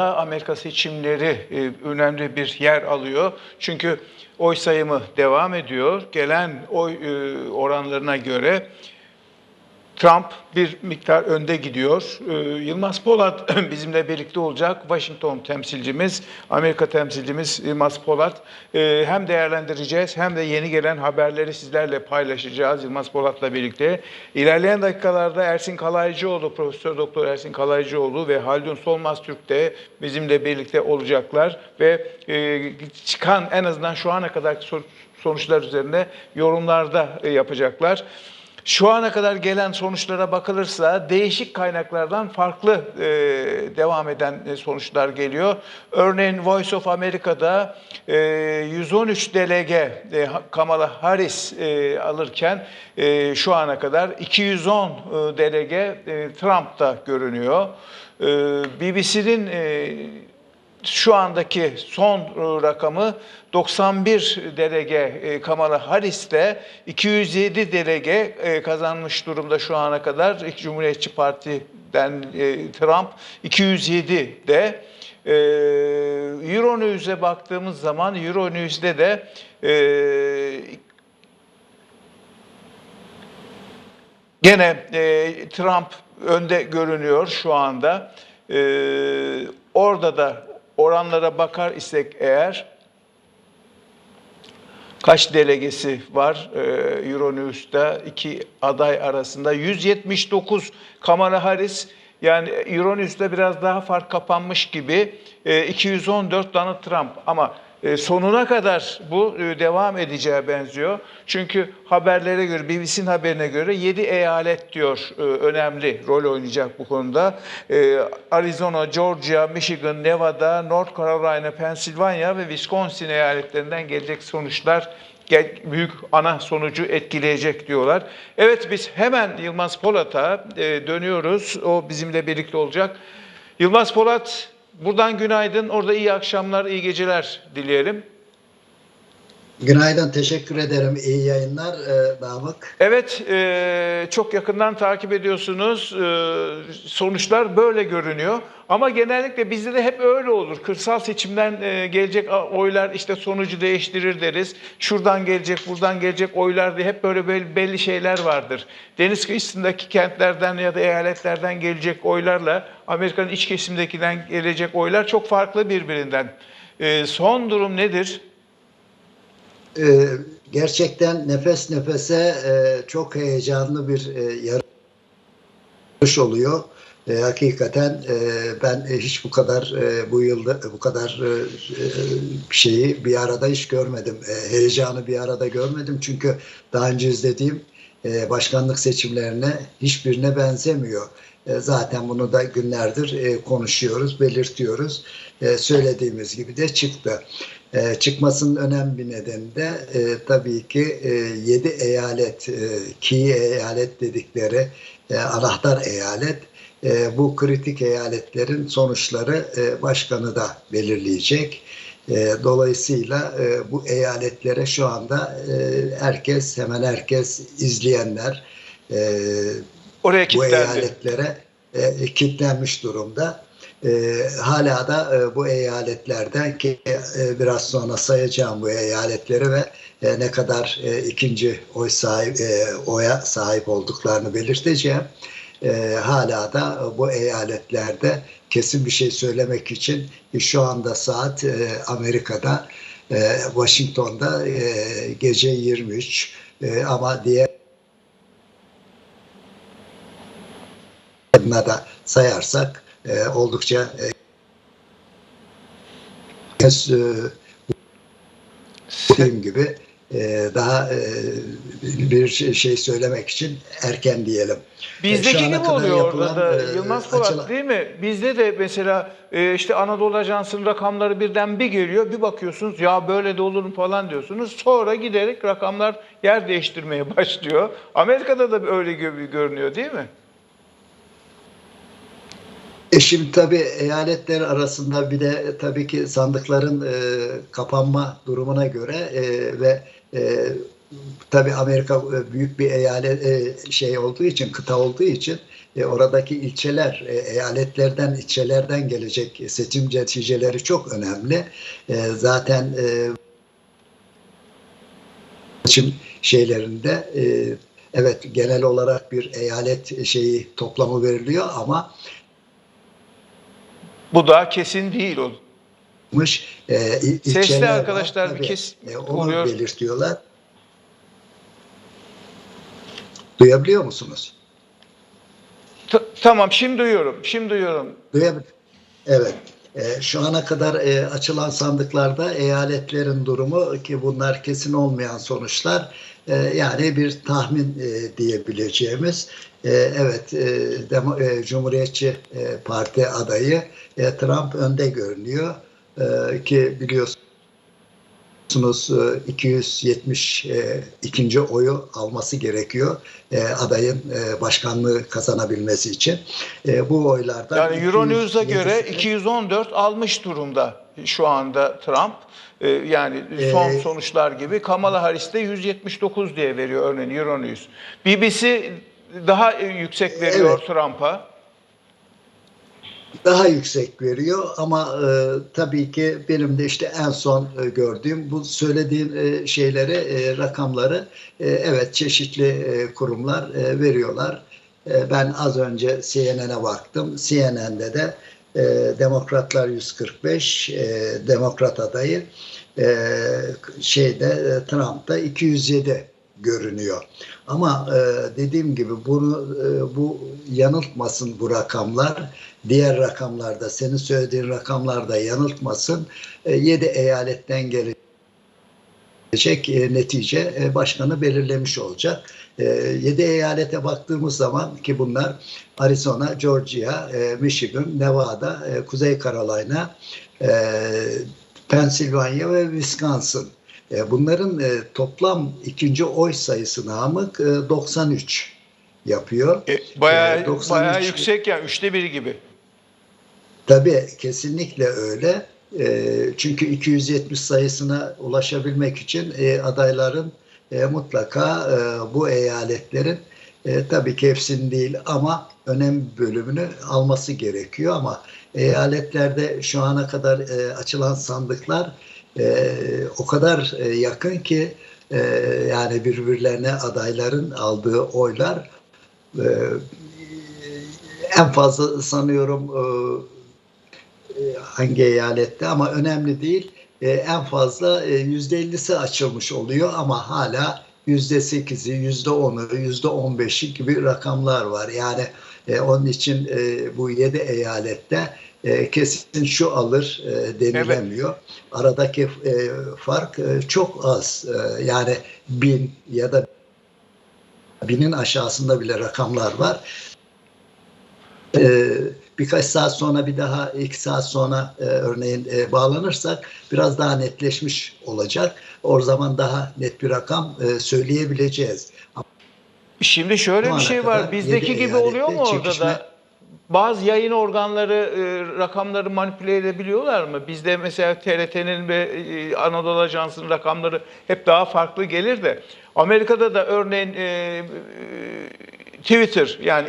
Amerika seçimleri e, önemli bir yer alıyor. Çünkü oy sayımı devam ediyor. Gelen oy e, oranlarına göre Trump bir miktar önde gidiyor. Ee, Yılmaz Polat bizimle birlikte olacak. Washington temsilcimiz, Amerika temsilcimiz Yılmaz Polat. Ee, hem değerlendireceğiz hem de yeni gelen haberleri sizlerle paylaşacağız Yılmaz Polat'la birlikte. İlerleyen dakikalarda Ersin Kalaycıoğlu, Profesör Doktor Ersin Kalaycıoğlu ve Haldun Solmaz Türk de bizimle birlikte olacaklar ve e, çıkan en azından şu ana kadarki sonuçlar üzerine yorumlarda e, yapacaklar. Şu ana kadar gelen sonuçlara bakılırsa değişik kaynaklardan farklı e, devam eden e, sonuçlar geliyor. Örneğin Voice of America'da e, 113 delege e, Kamala Harris e, alırken e, şu ana kadar 210 e, delege e, Trump'ta görünüyor. E, BBC'nin e, şu andaki son e, rakamı 91 delege Kamala Harris'te 207 delege e, kazanmış durumda şu ana kadar. Cumhuriyetçi Parti'den e, Trump 207 de Euronews'e baktığımız zaman Euronews'de de Gene Trump önde görünüyor şu anda. Orada da oranlara bakar isek eğer kaç delegesi var? E, Euronews'ta iki aday arasında 179 Kamala Harris. Yani Euronews'ta biraz daha fark kapanmış gibi e, 214 Donald Trump. Ama e, sonuna kadar bu e, devam edeceğe benziyor. Çünkü haberlere göre, BBC'nin haberine göre 7 eyalet diyor e, önemli rol oynayacak bu konuda. E, Arizona, Georgia, Michigan, Nevada, North Carolina, Pennsylvania ve Wisconsin eyaletlerinden gelecek sonuçlar büyük ana sonucu etkileyecek diyorlar. Evet biz hemen Yılmaz Polat'a e, dönüyoruz. O bizimle birlikte olacak. Yılmaz Polat buradan günaydın. Orada iyi akşamlar, iyi geceler dileyelim. Günaydın, teşekkür ederim. İyi yayınlar e. Evet, e, çok yakından takip ediyorsunuz. E, sonuçlar böyle görünüyor. Ama genellikle bizde de hep öyle olur. Kırsal seçimden e, gelecek oylar işte sonucu değiştirir deriz. Şuradan gelecek, buradan gelecek oylar diye hep böyle belli, şeyler vardır. Deniz kıyısındaki kentlerden ya da eyaletlerden gelecek oylarla Amerika'nın iç kesimdekinden gelecek oylar çok farklı birbirinden. Son durum nedir? E, gerçekten nefes nefese e, çok heyecanlı bir e, yarış oluyor. E, hakikaten e, ben e, hiç bu kadar e, bu yılda bu kadar e, e, şeyi bir arada hiç görmedim. E, heyecanı bir arada görmedim çünkü daha önce izlediğim e, başkanlık seçimlerine hiçbirine benzemiyor. E, zaten bunu da günlerdir e, konuşuyoruz, belirtiyoruz. E, söylediğimiz gibi de çıktı. Çıkmasının önemli bir nedeni de tabii ki e, 7 eyalet, key eyalet dedikleri anahtar eyalet bu kritik eyaletlerin sonuçları başkanı da belirleyecek. Dolayısıyla bu eyaletlere şu anda herkes, hemen herkes izleyenler Oraya bu kilitlendi. eyaletlere e, kilitlenmiş durumda. E, hala da e, bu eyaletlerden ki e, biraz sonra sayacağım bu eyaletleri ve e, ne kadar e, ikinci oy sahip e, oya sahip olduklarını belirteceğim. E, hala da bu eyaletlerde kesin bir şey söylemek için e, şu anda saat e, Amerika'da e, Washington'da e, gece 23 e, ama diğer adına da sayarsak e, oldukça e, e, dediğim gibi e, daha e, bir şey, şey söylemek için erken diyelim. E, Bizdeki ana gibi oluyor orada yapılan, da e, Yılmaz Polat açılan- değil mi? Bizde de mesela e, işte Anadolu Ajansı'nın rakamları birden bir geliyor. Bir bakıyorsunuz ya böyle de olur mu falan diyorsunuz. Sonra giderek rakamlar yer değiştirmeye başlıyor. Amerika'da da öyle gibi görünüyor değil mi? E şimdi tabii eyaletler arasında bir de tabii ki sandıkların e, kapanma durumuna göre e, ve e, tabii Amerika e, büyük bir eyalet e, şey olduğu için kıta olduğu için e, oradaki ilçeler, e, eyaletlerden, ilçelerden gelecek seçim neticeleri çok önemli. E, zaten e, seçim şeylerinde e, evet genel olarak bir eyalet şeyi toplamı veriliyor ama Bu daha kesin değil o. e, Sesli var. arkadaşlar bir kes e, onu oluyor. belirtiyorlar. Duyabiliyor musunuz? Ta- tamam şimdi duyuyorum. Şimdi duyuyorum. Duyabil Evet. E, şu ana kadar e, açılan sandıklarda eyaletlerin durumu ki bunlar kesin olmayan sonuçlar e, yani bir tahmin diyebileceğimiz evet Cumhuriyetçi Parti adayı Trump önde görünüyor ki biliyorsunuz biliyorsunuz e, 270 e, ikinci oyu alması gerekiyor e, adayın e, başkanlığı kazanabilmesi için. E, bu oylardan Yani Euronews'a 207'si göre 214 almış durumda şu anda Trump. Yani son Ee, sonuçlar gibi Kamala Harris de 179 diye veriyor örneğin Euronews. BBC daha e, yüksek veriyor Evet. Trump'a. Daha yüksek veriyor ama e, tabii ki benim de işte en son e, gördüğüm bu söylediğim e, şeyleri e, rakamları e, evet çeşitli e, kurumlar e, veriyorlar. E, ben az önce CNN'e baktım. CNN'de de e, Demokratlar 145 e, Demokrat adayı e, şeyde e, Trump'ta 207 görünüyor. Ama e, dediğim gibi bunu e, bu yanıltmasın bu rakamlar. Diğer rakamlarda senin söylediğin rakamlarda yanıltmasın. E, 7 eyaletten gelecek e, netice e, başkanı belirlemiş olacak. E, 7 eyalete baktığımız zaman ki bunlar Arizona, Georgia, e, Michigan, Nevada, e, Kuzey Carolina, e, Pennsylvania ve Wisconsin. E, bunların e, toplam ikinci oy sayısı namık e, 93 yapıyor. E, bayağı, E, 93 bayağı yüksek yani üçte biri gibi. Tabii kesinlikle öyle. Çünkü 270 sayısına ulaşabilmek için adayların mutlaka bu eyaletlerin e, tabii ki hepsini değil ama önemli bölümünü alması gerekiyor ama eyaletlerde şu ana kadar e, açılan sandıklar e, o kadar e, yakın ki e, yani birbirlerine adayların aldığı oylar e, en fazla sanıyorum e, hangi eyalette ama önemli değil. E, en fazla e, yüzde 50'si açılmış oluyor ama hala yüzde 8'i, yüzde 10'u, yüzde 15'i gibi rakamlar var. Yani e, onun için e, bu 7 eyalette e, kesin şu alır e, denilemiyor. Aradaki e, fark e, çok az. E, yani bin ya da binin aşağısında bile rakamlar var. Ee, birkaç saat sonra bir daha iki saat sonra e, örneğin e, bağlanırsak biraz daha netleşmiş olacak. O zaman daha net bir rakam e, söyleyebileceğiz. Şimdi şöyle bir şey var. Bizdeki gibi oluyor mu orada da? Bazı yayın organları e, rakamları manipüle edebiliyorlar mı? Bizde mesela TRT'nin ve e, Anadolu Ajansı'nın rakamları hep daha farklı gelir de Amerika'da da örneğin e, e, Twitter yani